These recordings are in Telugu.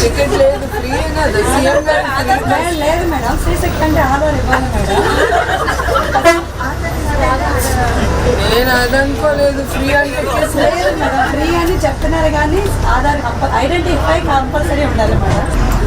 టికెట్ లేదు ఫ్రీ కదా సీఎం గారు లేదు మేడం ఫ్రీ శక్తి అంటే ఆధార్ ఇవ్వాలి మేడం. నేను అదనుకోలేదు ఫ్రీ అంటే లేదు మేడం ఫ్రీ అని చెప్తున్నారు కానీ ఆధార్ ఐడెంటిఫై కంపల్సరీ ఉండాలి మేడం పర్వాలేదు, చాలా చాలా స్ట్రిక్ట్గా ఉన్నాను అట్లా ఉండాలి బాగున్నా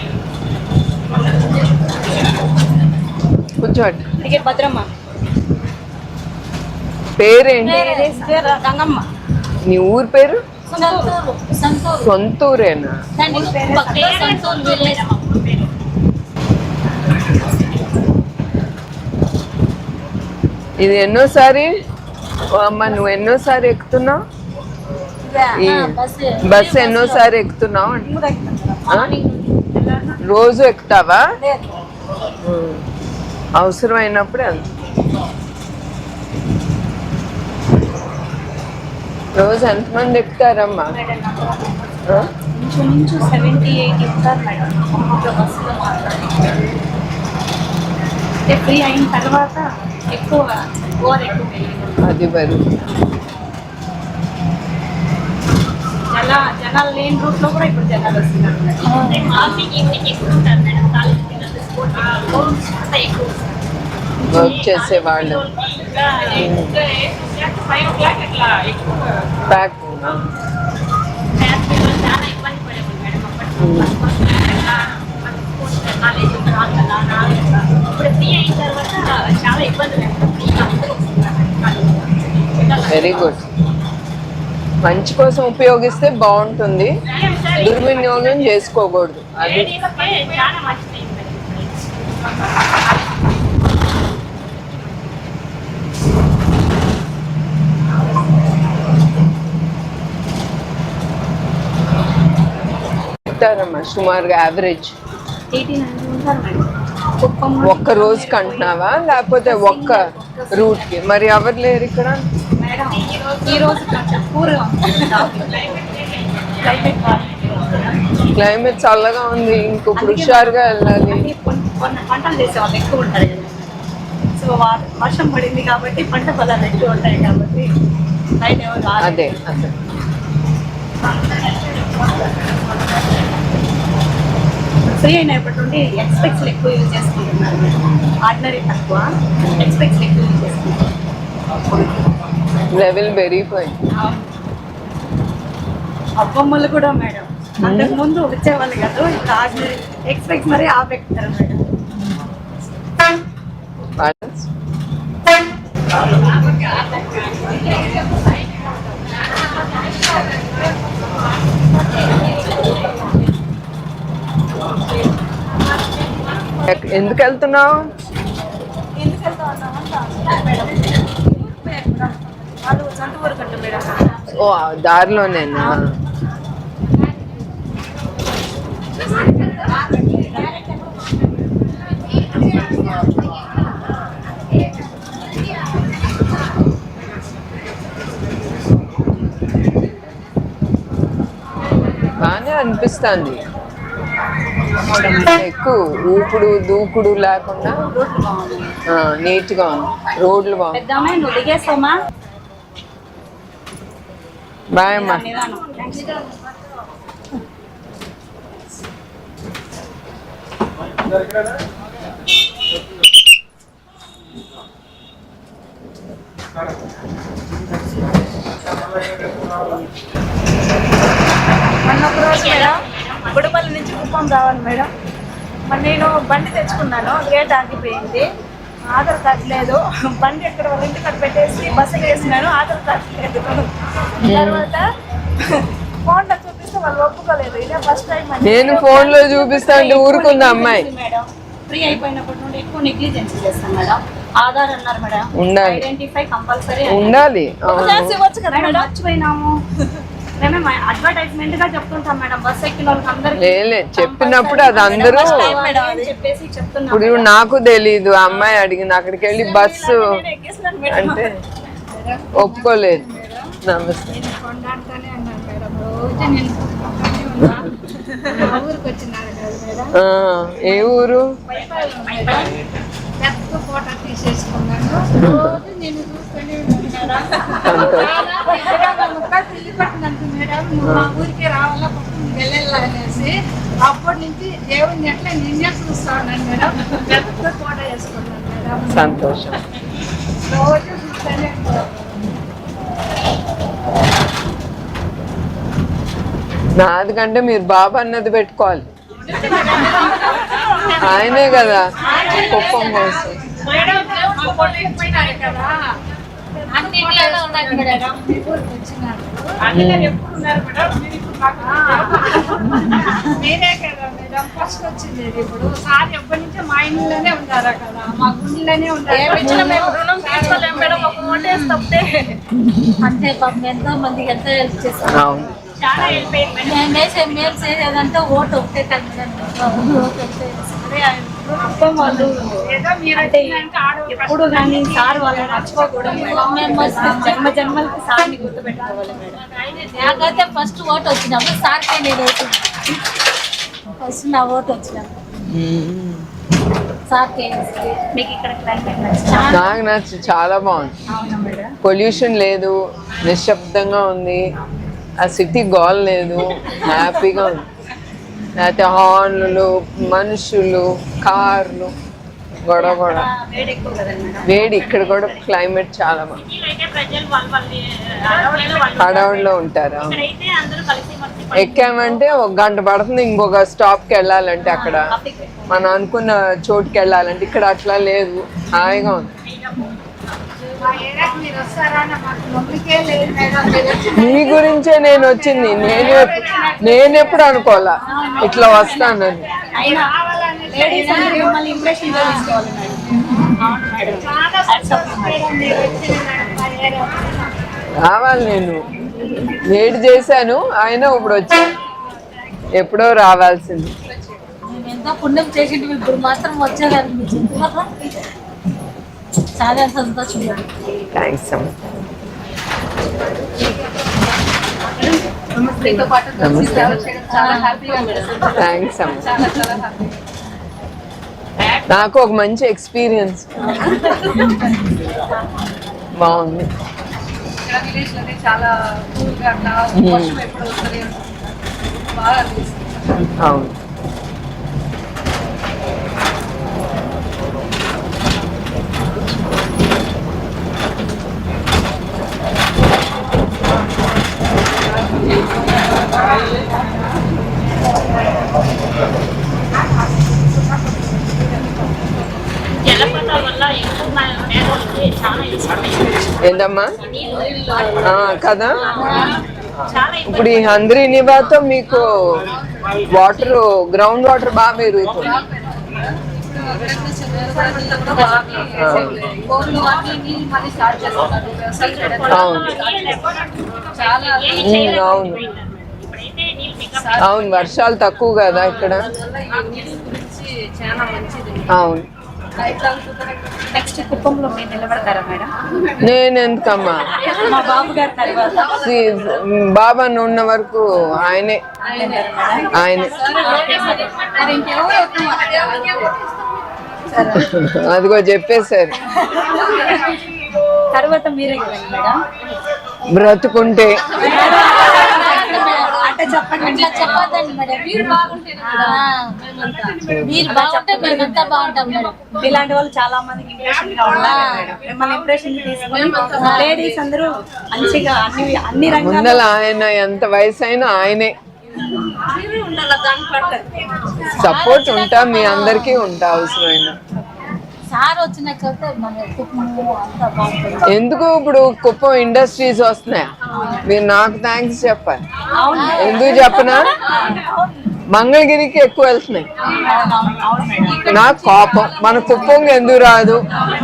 కూర్చోండి టికెట్ భద్రమ్మ. పేరేంటి? గంగమ్మ నీ ఊరు పేరు? సంతూరు. సంతూరు. సొంతూరేనా? ఇది ఎన్నోసారి? అమ్మ నువ్వు ఎన్నోసారి ఎక్కుతున్నావు? బస్సు ఎన్నోసారి ఎక్కుతున్నావు? రోజు ఎక్కుతావా. అవసరమైనప్పుడే అంత రోజు ఎంతమంది ఎక్కుతారమ్మా? ఫ్రీ అయిన తర్వాత ఎక్కువ ఓవర్ ఎక్కువ. అది మరి. జన జనాలు లేని రూట్లో కూడా ఇప్పుడు జనాలు వస్తున్నారు వర్క్ చేసే వాళ్ళు. వెరీ గుడ్ మంచి కోసం ఉపయోగిస్తే బాగుంటుంది. దుర్వినియోగం చేసుకోకూడదు. అది లేడీస్కే చాలా మంచిది మేడం చెప్తారమ్మా సుమారుగా యావరేజ్ ఒక్క రోజుకి అంటున్నావా లేకపోతే ఒక్క రూట్కి మరి ఎవరు లేరు ఇక్కడ? రోజు క్లైమేట్ క్లైమేట్ చల్లగా ఉంది ఇంకొకరు హుషారుగా వెళ్ళాలి. పంటలు చేసే వాళ్ళు ఎక్కువ ఉంటారు కదా. సో వర్షం పడింది కాబట్టి పంట పొలాలు ఎక్కువ ఉంటాయి కాబట్టి ఎవరు. అదే ఫ్రీ అయినప్పటి నుండి ఎక్స్పెక్ట్స్ ఎక్కువ యూజ్ చేసుకుంటున్నారు. ఆర్డినరీ తక్కువ ఎక్స్పెక్ట్స్ ఎక్కువ యూజ్ చేసుకుంటున్నారు. లెవెల్ పెరిగిపోయింది. అబ్బమ్మలు కూడా మేడం. అంతకు ముందు వచ్చేవాళ్ళు కదా ఇప్పుడు ఆర్డినరీ ఎక్స్పెక్ట్స్ మరీ ఆపెక్తారు ఎందుకు వెళ్తున్నావు? ఎందుకు వెళ్తా అనిపిస్తుంది. ఎక్కువ ఊపుడు దూకుడు లేకుండా ఆ, నీట్గా ఉంది. రోడ్లు బాగుంది. బాయ్ అమ్మా. నిదానం మొన్న ఒక రోజు మేడం గుడిపల్లి నుంచి కుప్పం రావాలి మేడం. మరి నేను బండి తెచ్చుకున్నాను రేట్ ఆగిపోయింది. ఆధార్ కార్డు లేదు. బండి ఎక్కడ వాళ్ళ ఇంటికి అక్కడ పెట్టేసి బస్సు వేసినాను ఆధార్ కార్డు లేదు. తర్వాత ఫోన్లో చూపిస్తే వాళ్ళు ఒప్పుకోలేదు. ఇదే ఫస్ట్ టైం నేను ఫోన్లో చూపిస్తా అంటే ఊరుకుంది అమ్మాయి? మేడం. ఫ్రీ అయిపోయినప్పటి నుండి ఎక్కువ నెగ్లిజెన్స్ చేస్తాం మేడం. ఆధార్ అన్నారు మేడం. ఐడెంటిఫై కంపల్సరీ ఉండాలి. మర్చిపోయినాము. మేమే అడ్వర్టైజ్మెంట్గా చెప్తుంటాం మేడం బస్ ఎక్కిన వాళ్ళకి అందరికీ లేలే, చెప్పినప్పుడు అది అందరూ చెప్పేసి చెప్తున్నాం ఇప్పుడు నాకు తెలీదు అమ్మాయి అడిగింది అక్కడికి వెళ్ళి బస్సు అంటే ఒప్పుకోలేదు. నమస్తే. ఏ ఊరు? పెద్ద ఫోటో తీసేసుకున్నాను. రోజు నేను చూస్తూనే అప్పటి నుంచి ఎట్లా నిన్నే చూస్తా ఉన్నాను మేడం పెద్ద వేసుకున్నాను మేడం సంతోషం రోజు చూస్తూనే ఉంటాను నాది కంటే మీరు బాబా అన్నది పెట్టుకోవాలి ఆయనే కదా. కుప్పం కోసం అయిపోయినారు కదా మేడం. ఫస్ట్ వచ్చింది ఇప్పుడు. సార్ ఎప్పటి నుంచో మా ఇంట్లోనే ఉన్నారా కదా మా గుండెలోనే మేము తప్పితే. అంతే పాపం ఎంతో మందికి ఎంతో హెల్ప్ చేస్తాం అవును. చాలా హెల్ప్ అయింది మేము వేసే మేలు చేసేదంటే ఓటు ఒకటే కదా మేడం ఓటు ఒకటే మొత్తం వాళ్ళు అంటే ఎప్పుడు కానీ సార్ వాళ్ళని మర్చిపోకూడదు. జన్మ జన్మలకి సార్ని గుర్తుపెట్టుకోవాలి మేడం. నాకైతే ఫస్ట్ ఓటు వచ్చినప్పుడు సార్కే నేను ఫస్ట్ నా ఓటు వచ్చినప్పుడు. సార్కే మీకు ఇక్కడ క్లైమేట్ నచ్చింది? నాకు నచ్చి చాలా బాగుంది. అవునా మేడం? పొల్యూషన్ లేదు నిశ్శబ్దంగా ఉంది. ఆ సిటీ గోల్ లేదు. హ్యాపీగా ఉంది. లేకపోతే హార్న్లు మనుషులు కార్లు గొడవ గొడవ వేడి ఇక్కడ కూడా క్లైమేట్ చాలా బాగుంది. అడవులలో హడావుడిలో ఉంటారు. ఎక్కామంటే ఒక గంట పడుతుంది ఇంకొక స్టాప్కి వెళ్ళాలంటే అక్కడ. మనం అనుకున్న చోటుకి వెళ్ళాలంటే ఇక్కడ అట్లా లేదు. హాయిగా ఉంది. నీ గురించే నేను వచ్చింది. నేను నేను ఎప్పుడు అనుకోవాలా? ఇట్లా వస్తానని. రావాలి నేను. వెయిట్ చేశాను అయినా ఇప్పుడు వచ్చాను ఎప్పుడో రావాల్సింది. ఎంతో పుణ్యం చేసింటి ఇప్పుడు మాత్రం వచ్చేదనిపించింది చాలా సంతోషం థ్యాంక్స్ అమ్మ థ్యాంక్స్ అమ్మ నాకు ఒక మంచి ఎక్స్పీరియన్స్. బాగుంది. ఇక్కడ విలేజ్లోనే చాలా కూల్గా అట్లా వర్షం ఎప్పుడు వస్తుంది అనుకుంటా. బాగా అనిపిస్తుంది అవును జలపాతాలు వల్ల ఎక్కువ ఆ, కదా? ఇప్పుడు ఈ హంద్రీ నివాతో మీకు వాటర్ గ్రౌండ్ వాటర్ బాగా పెరుగుతుంది. అవును. అవును అవును. వర్షాలు తక్కువ కదా ఇక్కడ. అవును. నెక్స్ట్ కుప్పంలో మీరు నిలబడతారా మేడం? నేను ఎందుకమ్మా మా బాబు గారి తర్వాత. బాబా ఉన్న వరకు ఆయనే. ఆయనే. అదిగో చెప్పేశారు. తర్వాత మీరే మేడం. బ్రతుకుంటే. అంటే చెప్పండి. అట్లా చెప్పొద్దండి మేడం మీరు బాగుంటే మీరు బాగుంటే మేమంతా బాగుంటాం మేడం ఇలాంటి వాళ్ళు చాలా మందికి ఇంప్రెషన్గా ఉండాలి మేడం. మిమ్మల్ని ఇంప్రెషన్ తీసుకొని లేడీస్ అందరూ మంచిగా అన్ని అన్ని రంగాల్లో ముందల ఆయన ఎంత వయసు అయినా ఆయనే. సపోర్ట్ ఉంటా మీ అందరికీ ఉంటా అవసరమైన. సార్ వచ్చినాక మన కుటుంబం అంతా బాగుంటుంది. ఎందుకు ఇప్పుడు కుప్పం ఇండస్ట్రీస్ వస్తున్నాయా? మీరు నాకు థ్యాంక్స్ చెప్పాలి. ఎందుకు చెప్పనా? మంగళగిరికి ఎక్కువ వెళ్తున్నాయి. నాకు కోపం. మన కుప్పంకి ఎందుకు రాదు?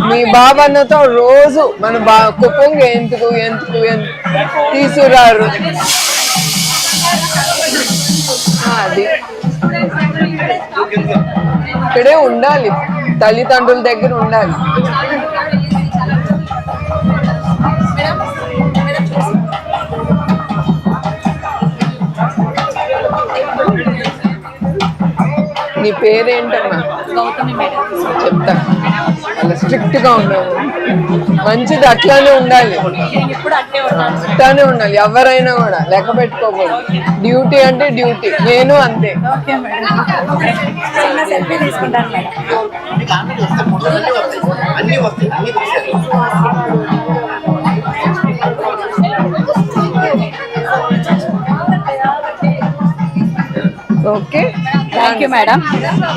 మీ బాబన్నతో రోజు మన బా కుప్పంకి ఎందుకు ఎందుకు తీసుకురారు? అది. ఇక్కడే ఉండాలి. తల్లిదండ్రుల దగ్గర ఉండాలి. నీ పేరేంటమ్మా? చెప్తా. అలా స్ట్రిక్ట్గా ఉన్నావు మంచిది అట్లానే ఉండాలి. అట్లానే ఉండాలి. ఎవరైనా కూడా లెక్క పెట్టుకోకూడదు. డ్యూటీ అంటే డ్యూటీ. నేను అంతే. ఓకే మేడం చిన్న సెల్ఫీ తీసుకుంటాను మేడం అన్ని వస్తాయి అన్ని తీసారు ఓకే. థ్యాంక్ యూ మేడం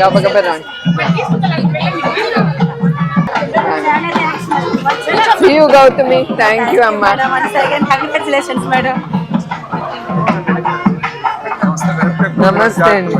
గబగబ రండి. See you, Gautami thank you అమ్మా. కంగ్రాచులేషన్స్ మేడం నమస్తే అండి